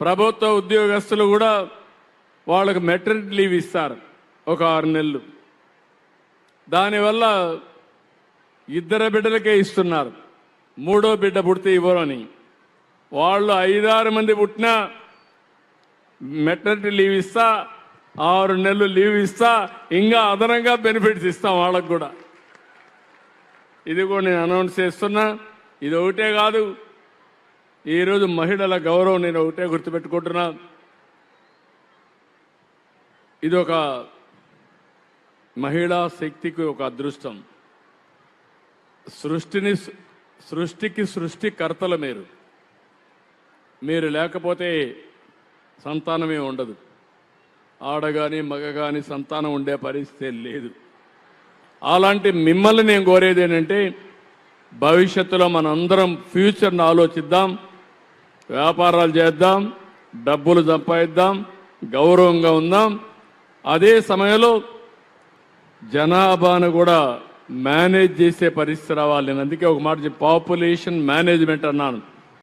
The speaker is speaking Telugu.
ప్రభుత్వ ఉద్యోగస్తులు కూడా వాళ్ళకు మెటర్నిటీ లీవ్ ఇస్తారు. ఒక ఆరు నెలలు. దానివల్ల ఇద్దరు బిడ్డలకే ఇస్తున్నారు. మూడో బిడ్డ పుడితే ఇవ్వరు అని వాళ్ళు ఐదారు మంది పుట్టినా మెటర్నిటీ లీవ్ ఇస్తా ఆరు నెలలు లీవ్ ఇస్తా ఇంకా అదనంగా బెనిఫిట్స్ ఇస్తాం వాళ్ళకు కూడా. ఇది కూడా నేను అనౌన్స్ చేస్తున్నా. ఇది ఒకటే కాదు. ఈరోజు మహిళల గౌరవం నేను ఒకటే గుర్తుపెట్టుకుంటున్నా. ఇది ఒక మహిళా శక్తికి ఒక అదృష్టం. సృష్టిని సృష్టికి సృష్టికర్తలు మీరు. మీరు లేకపోతే సంతానమే ఉండదు. ఆడగాని మగ కానీ సంతానం ఉండే పరిస్థితి లేదు. అలాంటి మిమ్మల్ని నేను కోరేది ఏంటంటే భవిష్యత్తులో మనందరం ఫ్యూచర్ని ఆలోచిద్దాం. వ్యాపారాలు చేద్దాం డబ్బులు సంపాదిద్దాం గౌరవంగా ఉందాం. అదే సమయంలో జనాభాను కూడా మేనేజ్ చేసే పరిస్థితి రావాలి నేను అందుకే ఒక మాట పాపులేషన్ మేనేజ్మెంట్ అన్నాను.